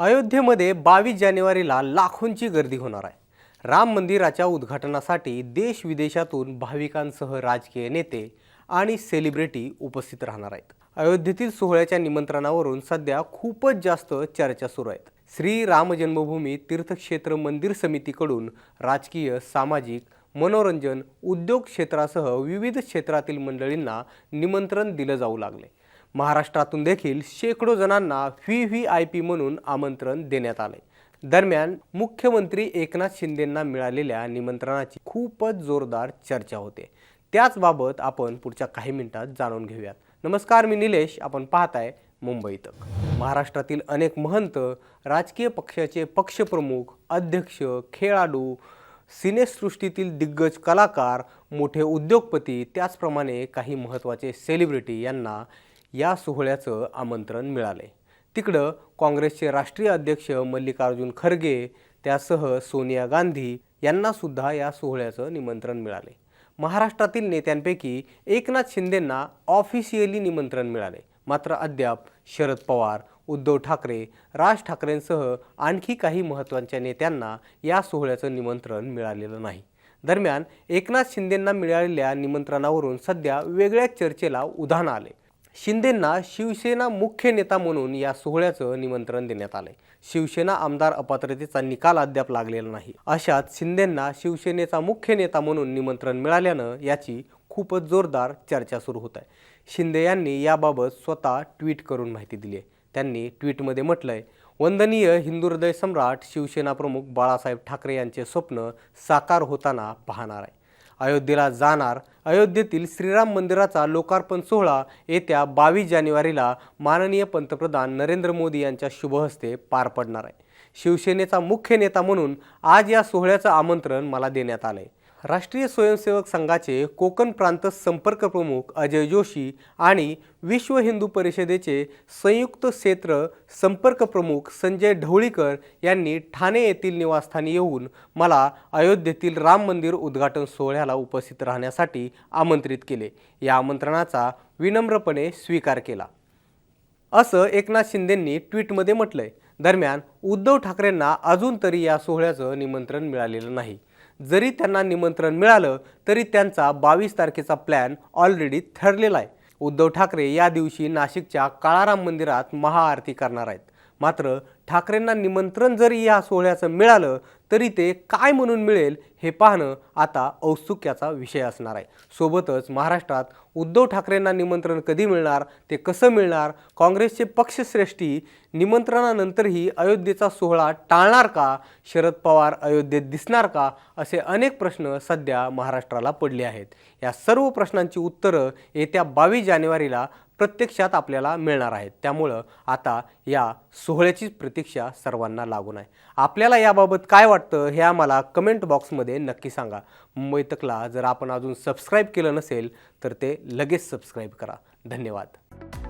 अयोध्येमध्ये बावीस जानेवारीला लाखोंची गर्दी होणार आहे. राम मंदिराच्या उद्घाटनासाठी देश विदेशातून भाविकांसह राजकीय नेते आणि सेलिब्रिटी उपस्थित राहणार आहेत. अयोध्येतील सोहळ्याच्या निमंत्रणावरून सध्या खूपच जास्त चर्चा सुरू आहेत. श्री राम जन्मभूमी तीर्थक्षेत्र मंदिर समितीकडून राजकीय सामाजिक मनोरंजन उद्योग क्षेत्रासह विविध क्षेत्रातील मंडळींना निमंत्रण दिलं जाऊ लागले. महाराष्ट्रातून देखील शेकडो जणांना व्ही व्ही आय पी म्हणून आमंत्रण देण्यात आले दरम्यान मुख्यमंत्री एकनाथ शिंदेंना मिळालेल्या निमंत्रणाची खूपच जोरदार चर्चा होते. त्याचबाबत आपण पुढच्या काही मिनिटात जाणून घेऊयात. नमस्कार मी निलेश. आपण पाहताय मुंबई तक महाराष्ट्रातील अनेक महंत राजकीय पक्षाचे पक्षप्रमुख अध्यक्ष खेळाडू सिनेसृष्टीतील दिग्गज कलाकार मोठे उद्योगपती त्याचप्रमाणे काही महत्त्वाचे सेलिब्रिटी यांना या सोहळ्याचं आमंत्रण मिळाले तिकडं काँग्रेसचे राष्ट्रीय अध्यक्ष मल्लिकार्जुन खरगे त्यासह सोनिया गांधी यांनासुद्धा या सोहळ्याचं निमंत्रण मिळाले महाराष्ट्रातील नेत्यांपैकी एकनाथ शिंदेंना ऑफिशियली निमंत्रण मिळाले मात्र अद्याप शरद पवार उद्धव ठाकरे राज ठाकरेंसह आणखी काही महत्त्वाच्या नेत्यांना या सोहळ्याचं निमंत्रण मिळालेलं नाही. दरम्यान एकनाथ शिंदेंना मिळालेल्या निमंत्रणावरून सध्या वेगळ्या चर्चेला उधाण आले शिंदेंना शिवसेना मुख्य नेता म्हणून या सोहळ्याचं निमंत्रण देण्यात आलंय. शिवसेना आमदार अपात्रतेचा निकाल अद्याप लागलेला नाही. अशात शिंदेंना शिवसेनेचा मुख्य नेता म्हणून निमंत्रण मिळाल्यानं याची खूपच जोरदार चर्चा सुरू होत आहे. शिंदे यांनी याबाबत स्वतः ट्विट करून माहिती दिली आहे. त्यांनी ट्विटमध्ये म्हटलंय वंदनीय हिंदू हृदय सम्राट शिवसेना प्रमुख बाळासाहेब ठाकरे यांचे स्वप्न साकार होताना पाहणार आहे. अयोध्येला जाणार. अयोध्येतील श्रीराम मंदिराचा लोकार्पण सोहळा येत्या बावीस जानेवारीला माननीय पंतप्रधान नरेंद्र मोदी यांच्या शुभहस्ते पार पडणार आहे. शिवसेनेचा मुख्य नेता म्हणून आज या सोहळ्याचं आमंत्रण मला देण्यात आलं आहे राष्ट्रीय स्वयंसेवक संघाचे कोकण प्रांत संपर्क प्रमुख अजय जोशी आणि विश्व हिंदू परिषदेचे संयुक्त क्षेत्र संपर्क प्रमुख संजय ढवळीकर यांनी ठाणे येथील निवासस्थानी येऊन मला अयोध्येतील राम मंदिर उद्घाटन सोहळ्याला उपस्थित राहण्यासाठी आमंत्रित केले. या आमंत्रणाचा विनम्रपणे स्वीकार केला. असं एकनाथ शिंदेंनी ट्विटमध्ये म्हटलंय. दरम्यान उद्धव ठाकरेंना अजून तरी या सोहळ्याचं निमंत्रण मिळालेलं नाही. जरी त्यांना निमंत्रण मिळालं तरी त्यांचा बावीस तारखेचा प्लॅन ऑलरेडी ठरलेला आहे. उद्धव ठाकरे या दिवशी नाशिकच्या काळाराम मंदिरात महाआरती करणार आहेत. मात्र ठाकरेंना निमंत्रण जरी या सोहळ्याचं मिळालं तरी ते काय म्हणून मिळेल हे पाहणं आता औत्सुक्याचा विषय असणार आहे. सोबतच महाराष्ट्रात उद्धव ठाकरेंना निमंत्रण कधी मिळणार ते कसं मिळणार काँग्रेसचे पक्षश्रेष्ठी निमंत्रणानंतरही अयोध्येचा सोहळा टाळणार का शरद पवार अयोध्येत दिसणार का असे अनेक प्रश्न सध्या महाराष्ट्राला पडले आहेत. या सर्व प्रश्नांची उत्तरं येत्या बावीस जानेवारीला प्रत्यक्षात आपल्याला मिळणार आहेत. त्यामुळं आता या सोहळ्याचीच प्रतीक्षा सर्वांना लागून आहे. आपल्याला याबाबत काय वाटतं हे आम्हाला कमेंट बॉक्समध्ये नक्की सांगा. मुंबई तकला जर आपण अजून सबस्क्राईब केलं नसेल तर ते लगेच सबस्क्राईब करा. धन्यवाद.